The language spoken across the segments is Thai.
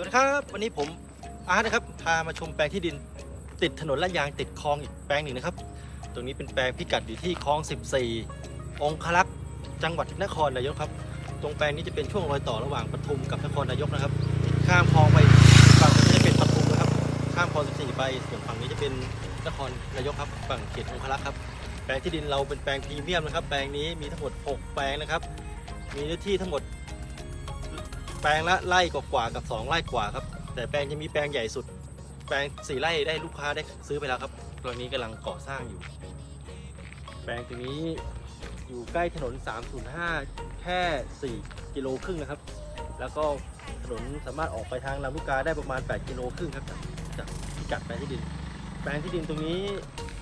วัสดีครับวันนี้ผมอาร์ตนะครับพามาชมแปลงที่ดินติดถนนแลาดยางติดคลองอีกแปลงหนึ่งนะครับ ตรงนี้เป็นแปลงพิกัดอยู่ที่คลอง 14 องคลักษ์จังหวัดนครนายกครับ ตรงแปลงนี้จะเป็นช่วงรอยต่อระหว่างปทุมกับนครนายกนะครับ ข้ามคลองไปฝั่งนี้จะเป็นปทุมนะครับ ข้ามคลอง 14 ไปส่วนฝั่งนี้จะเป็นนครนายกครับฝั่งเขตองคลักษ์ครับแปลงที่ดินเราเป็นแปลงพรีเมียมนะครับ แปลงนี้มีทั้งหมด 6 แปลงนะครับ มีเนื้อที่ทั้งหมด แปลงละไร่กว่ากับ 2ไร่กว่าครับ แต่แปลงจะมีแปลงใหญ่สุด แปลง4ไร่ได้ลูกค้าได้ซื้อไปแล้วครับตอนนี้กำลังก่อสร้างอยู่ แปลงตรงนี้อยู่ใกล้ถนน 305 แค่ 4 กิโลครึ่งนะครับ แล้วก็ถนนสามารถออกไปทางลำลูกกาได้ประมาณ 8 กิโลครึ่งครับจากจากพิกัดแปลงที่ดิน แปลงที่ดินตรงนี้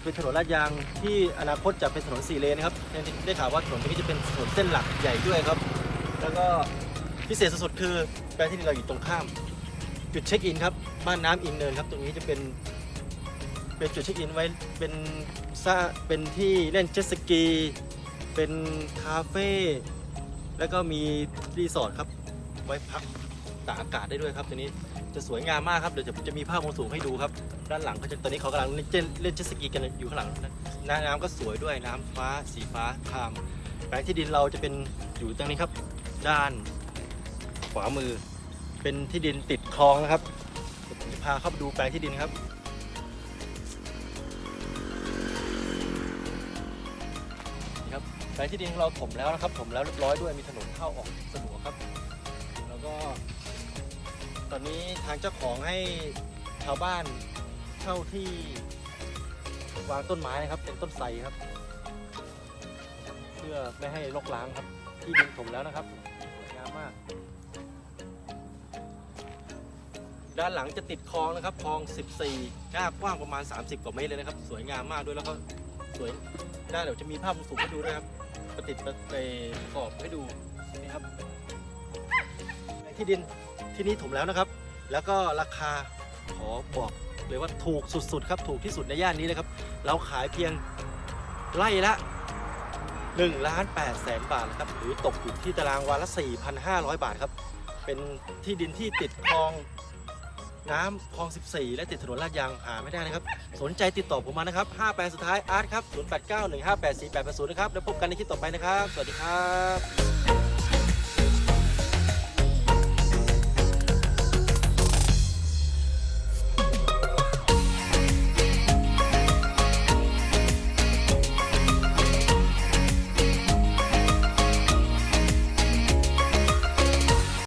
เป็นถนนลาดยางที่อนาคตจะเป็นถนนสี่เลนนะครับได้ข่าวว่าถนนตรงนี้จะเป็นถนนเส้นหลักใหญ่ด้วยครับ แล้วก็ พิเศษสุดๆคือแปลงที่ดินเราอยู่ตรงข้าม จุดเช็คอินครับบ้านน้ำอิงเนินครับ ตรงนี้จะเป็นเป็นจุดเช็คอินไว้เป็นซ่าเป็นที่เล่นเจ็ตสกี เป็นคาเฟ่แล้วก็มีรีสอร์ทครับไว้พักตากอากาศได้ด้วยครับตัวนี้จะสวยงามมากครับเดี๋ยวจะจะมีภาพมุมสูงให้ดูครับ ด้านหลังก็จะตอนนี้เขากำลังเล่นเจ็ตเล่นเจ็ตสกีกันอยู่ข้างหลังนะน้ำก็สวยด้วยน้ำฟ้าสีฟ้าครามแปลงที่ดินเราจะเป็นอยู่ตรงนี้ครับ ด้าน วามือ เป็นที่ดินติดคลองนะครับผมจะพาเข้าไปดูแปลงที่ดินครับนี่ครับแปลงที่ดินของเราถมแล้วนะครับ ถมแล้วเรียบร้อยด้วยมีถนนเข้าออกสะดวกครับ แล้วก็ ตอนนี้ทางเจ้าของให้ชาวบ้านเช่าที่วางต้นไม้นะครับ เป็นต้นไทรครับ เพื่อไม่ให้รกร้างครับ ที่ดินถมแล้วนะครับ ด้านหลังจะติดคลองนะครับคลอง 14 หน้ากว้างประมาณ 30 กว่าเมตรเลยนะครับ สวยงามมากด้วยแล้วก็สวยด้านเดี๋ยวจะมีภาพมุมสูงให้ดูด้วยครับประติดประเประกอบให้ดูนี่ครับที่ดินที่นี่ถมแล้วนะครับ แล้วก็ราคาขอบอกเลยว่าถูกสุดๆครับถูกที่สุดในย่านนี้เลยครับ เราขายเพียงไร่ละ1ล้าน8แสนบาทนะครับหรือตกอยู่ที่ตารางวาละ 4,500 บาทครับ เป็นที่ดินที่ติดคลอง น้ำคลอง 14 และติดถนนลาดยางหาไม่ได้นะครับ สนใจติดต่อผมมานะครับ5แปลสุดท้ายอาร์ตครับ 0891584880 นะครับ แล้วพบกันในคลิปต่อไปนะครับ สวัสดีครับ